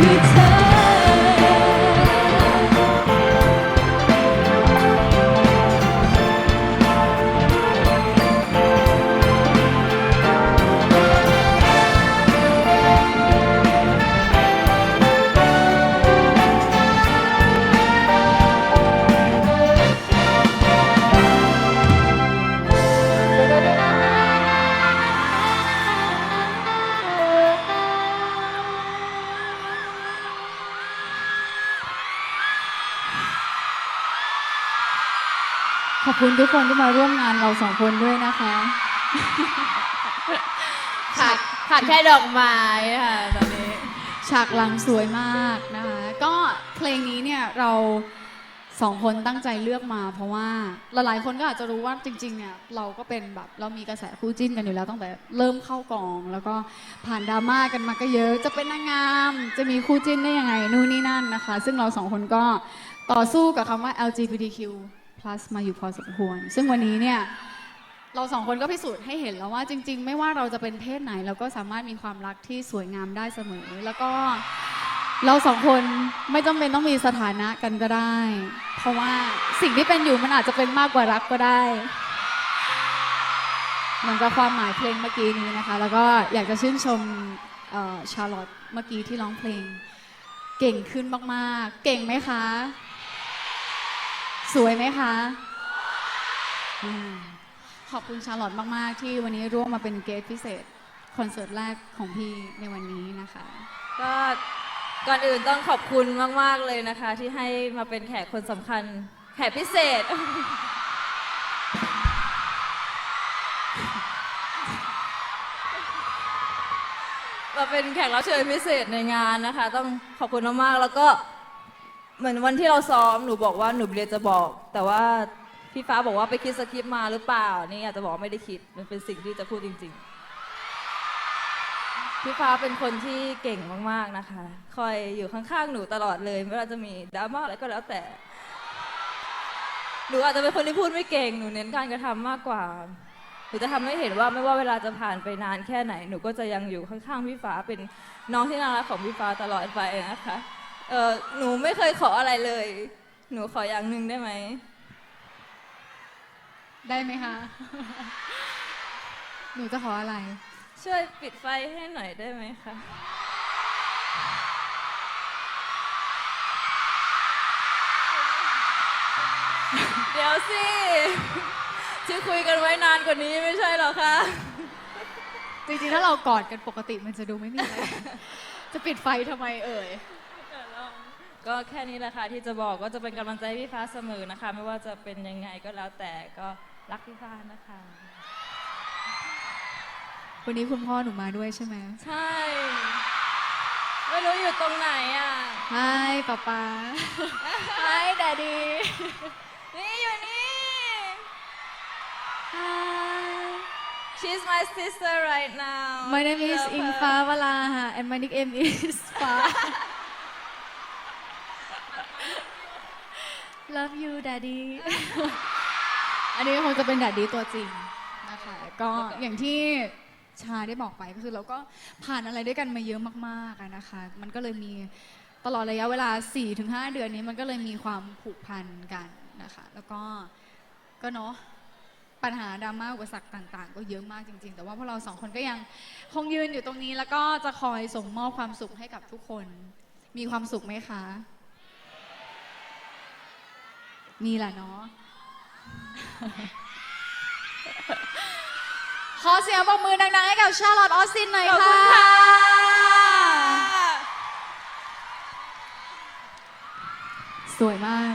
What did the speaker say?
ฉั ขอบคุณทุกคนที่มาร่วมงานเราสองคนด้วยนะคะ ขาดขาดแค่ดอกไม้ค่ะตอนนี้ฉากหลังสวยมากนะคะ ก็เพลงนี้เนี่ยเราสองคนตั้งใจเลือกมา เพราะว่าหลายๆคนก็อาจจะรู้ว่าจริงๆเนี่ยเราก็เป็นแบบเรามีกระแสคู่จิ้นกันอยู่แล้วตั้งแต่เริ่มเข้ากอง แล้วก็ผ่านดราม่ากันมาก็เยอะ จะเป็นนางงาม จะมีคู่จิ้นได้ยังไงนู่นนี่นั่นนะคะ ซึ่งเราสองคนก็ต่อสู้กับคำว่า LGBTQ+ มาอยู่พอสมควร ซึ่งวันนี้เนี่ยเราสองคนก็พิสูจน์ให้เห็นแล้วว่าจริง ๆ ไม่ว่าเราจะเป็นเพศไหน เราก็สามารถมีความรักที่สวยงามได้เสมอ แล้วก็เราสองคนไม่จำเป็นต้องมีสถานะกันก็ได้ เพราะว่าสิ่งที่เป็นอยู่มันอาจจะเป็นมากกว่ารักก็ได้ เหมือนกับความหมายเพลงเมื่อกี้นี้นะคะ แล้วก็อยากจะชื่นชมชาร์ลอตเมื่อกี้ที่ร้องเพลง เก่งขึ้นมากๆ เก่งไหมคะ สวยไหมคะ ขอบคุณชาร์ลอตมาก ๆ ที่วันนี้ร่วมมาเป็นเกสพิเศษ คอนเสิร์ตแรกของพี่ในวันนี้นะคะ ก็ก่อนอื่นต้องขอบคุณมาก ๆ เลยนะคะ ที่ให้มาเป็นแขกคนสำคัญ แขกพิเศษ มาเป็นแขกรับเชิญพิเศษในงานนะคะ ต้องขอบคุณมาก ๆ แล้วก็ เหมือนวันที่เราซ้อมหนูบอกว่าหนูเรียนจะบอก แต่ว่าพี่ฟ้าบอกว่าไปคิดสคริปต์มาหรือเปล่า นี่อยากจะบอกว่าไม่ได้คิดมันเป็นสิ่งที่จะพูดจริง ๆ พี่ฟ้าเป็นคนที่เก่งมากๆนะคะ คอยอยู่ข้างๆหนูตลอดเลยไม่ว่าจะมีดราม่าอะไรก็แล้วแต่หนูอาจจะเป็นคนที่พูดไม่เก่งหนูเน้นการกระทำมากกว่าหนูจะทำให้เห็นว่าไม่ว่าเวลาจะผ่านไปนานแค่ไหน หนูก็จะยังอยู่ข้างๆพี่ฟ้าเป็นน้องที่น่ารักของพี่ฟ้าตลอดไปนะคะ เออหนูไม่เคยขออะไรเลย หนูขออย่างหนึ่งได้ไหม ได้ไหมคะ หนูจะขออะไร ช่วยปิดไฟให้หน่อยได้ไหมคะ เดี๋ยวสิที่คุยกันไว้นานกว่านี้ไม่ใช่เหรอคะ จริงๆ ถ้าเรากอดกันปกติมันจะดูไม่มีอะไร จะปิดไฟทำไมเอ่ย ก็แค่นี้แหละค่ะที่จะบอกก็จะเป็นกำลังใจให้พี่ฟ้าเสมอนะคะ ไม่ว่าจะเป็นยังไงก็แล้วแต่ก็รักพี่ฟ้านะคะ วันนี้คุณพ่อหนูมาด้วยใช่ไหมใช่ ไม่รู้อยู่ตรงไหนอะไฮป๊าป๊าไฮดดดี้นี่อยู่นี่ Hi She's my sister right now My name is Love her. Infa Walaha and my nickname is Fa Love you daddy อันนี้คงจะเป็น daddy ตัวจริงนะคะก็อย่างที่ชาได้บอกไปก็คือเราก็ผ่านอะไรด้วยกันมาเยอะมากๆอะนะคะ มันก็เลยมีตลอดระยะเวลา 4-5 เดือนนี้มันก็เลยมีความผูกพันกันนะคะ แล้วก็ก็เนาะปัญหาดราม่าอุปสรรคต่างๆ ก็เยอะมากจริง ๆ แต่ว่าพวกเราสองคนก็ยังคงยืนอยู่ตรงนี้ แล้วก็จะคอยส่งมอบความสุขให้กับทุกคน มีความสุขไหมคะ มีแหละเนาะ ขอเสียงปรบมือดังๆ ให้กับชาร์ลอตออสซินหน่อยขอบคุค่ะ ณค่ะ สวยมาก